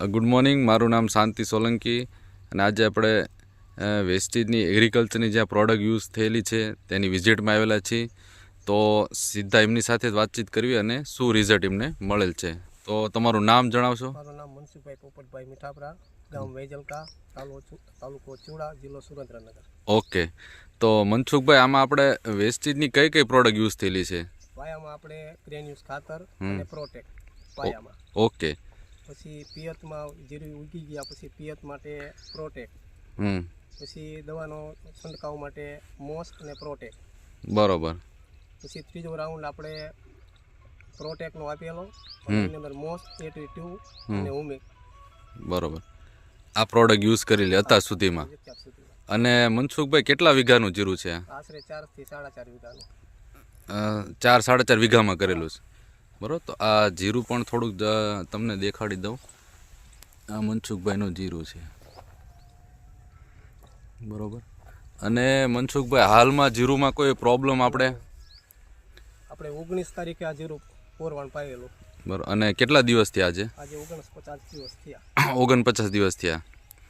Good morning. મારું નામ શાંતિ સોલંકી અને આજે આપણે વેસ્ટીજની એગ્રીકલ્ચરની જ્યાં પ્રોડક્ટ યુઝ થયેલી છે તેની વિઝિટમાં આવેલા છીએ. તો સીધા એમની સાથે વાતચીત કરવી અને શું રિઝલ્ટ એમને મળેલ છે. તો તમારું નામ જણાવશો? મારું નામ મનસુખભાઈ પોપટભાઈ મીઠાપરા ગામ વેજલકા તાલુકો ચીવડા જિલ્લો સુરેન્દ્રનગર. ઓકે. તો મનસુખભાઈ આમાં આપણે વેસ્ટીજની કઈ કઈ પ્રોડક્ટ યુઝ થયેલી છે? પાયામાં આપણે ગ્રેન્યુઝ ખાતર અને પ્રોટેક્ટ પાયામાં ઓકે. પછી પિયતમાં જીરું ઉગી ગયા પછી પિયત માટે પ્રોટેક હમ. પછી દવાનો છંટકાવ માટે મોસ અને પ્રોટેક બરોબર. પછી ત્રીજો રાઉન્ડ આપણે પ્રોટેકનો આપેલો. એની અંદર મોસ એટી ટુ અને ઉમિક બરોબર. આ પ્રોડક્ટ યુઝ કરી લે અત્યાર સુધીમાં. અને મનસુખભાઈ કેટલા વીઘાનું જીરું છે? આશરે ચારથી સાડા ચાર વીઘાનું. ચાર સાડા ચાર વીઘામાં કરેલું છે. બરોબર તો આ જીરું પણ થોડુંક તમને દેખાડી દઉં. આ મનસુખભાઈનું જીરું છે. બરોબર? અને મનસુખભાઈ હાલમાં જીરુમાં કોઈ પ્રોબ્લેમ આપણે? આપણે ઓગણીસ તારીખે આ જીરું પોરવાણ પાયેલું. બરાબર અને કેટલા દિવસ થયા આજે? આજે ઓગણીસ પચાસ દિવસ થયા. ઓગણપચાસ દિવસ થયા.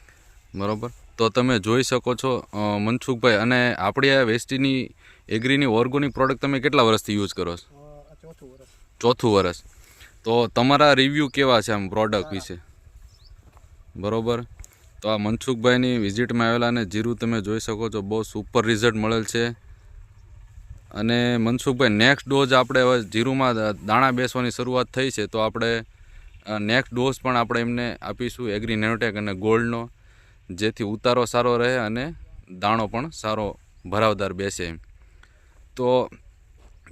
બરાબર? તો તમે જોઈ શકો છો મનસુખભાઈ અને આપણી આ વેસ્ટીની એગ્રીની ઓર્ગોની પ્રોડક્ટ તમે કેટલા વર્ષથી યુઝ કરો છો? ચોથું વર્ષ. ચોથું વર્ષ તો તમારા રિવ્યૂ કેવા છે આમ પ્રોડક્ટ વિશે? બરોબર? તો આ મનસુખભાઈની વિઝિટમાં આવેલા અને જીરું તમે જોઈ શકો છો બહુ સુપર રિઝલ્ટ મળેલ છે. અને મનસુખભાઈ નેક્સ્ટ ડોઝ આપણે હવે જીરુમાં દાણા બેસવાની શરૂઆત થઈ છે તો આપણે નેક્સ્ટ ડોઝ પણ આપણે એમને આપીશું એગ્રી નેનોટેક અને ગોલ્ડનો જેથી ઉતારો સારો રહે અને દાણો પણ સારો ભરાવદાર બેસે એમ. તો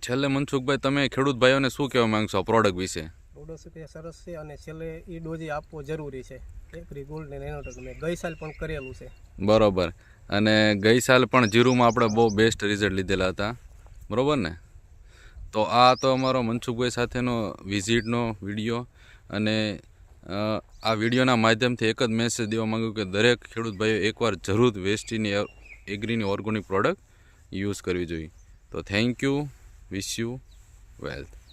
છેલ્લે મનસુખભાઈ તમે ખેડૂત ભાઈઓને શું કહેવા માંગશો પ્રોડક્ટ વિશે? પ્રોડક્ટ તે સરસ છે અને છેલ્લે એ ડોઝી આપવો જરૂરી છે. એપ્રી ગોલ્ડ ને નેનોટેક મેં ગઈ સાલ પણ કરેલું છે. બરોબર. અને ગઈ સાલ પણ જીરુમાં આપણે બહુ બેસ્ટ રિઝલ્ટ લીધેલા હતા. બરોબર ને? તો આ તો અમારો મનસુખભાઈ સાથેનો વિઝિટનો વીડિયો અને આ વિડીયોના માધ્યમથી એક જ મેસેજ દેવા માંગુ કે દરેક ખેડૂત ભાઈઓ એકવાર જરૂર વેસ્ટીની એગ્રીની ઓર્ગોનિક પ્રોડક્ટ યુઝ કરવી જોઈએ. તો thank you wish you wealth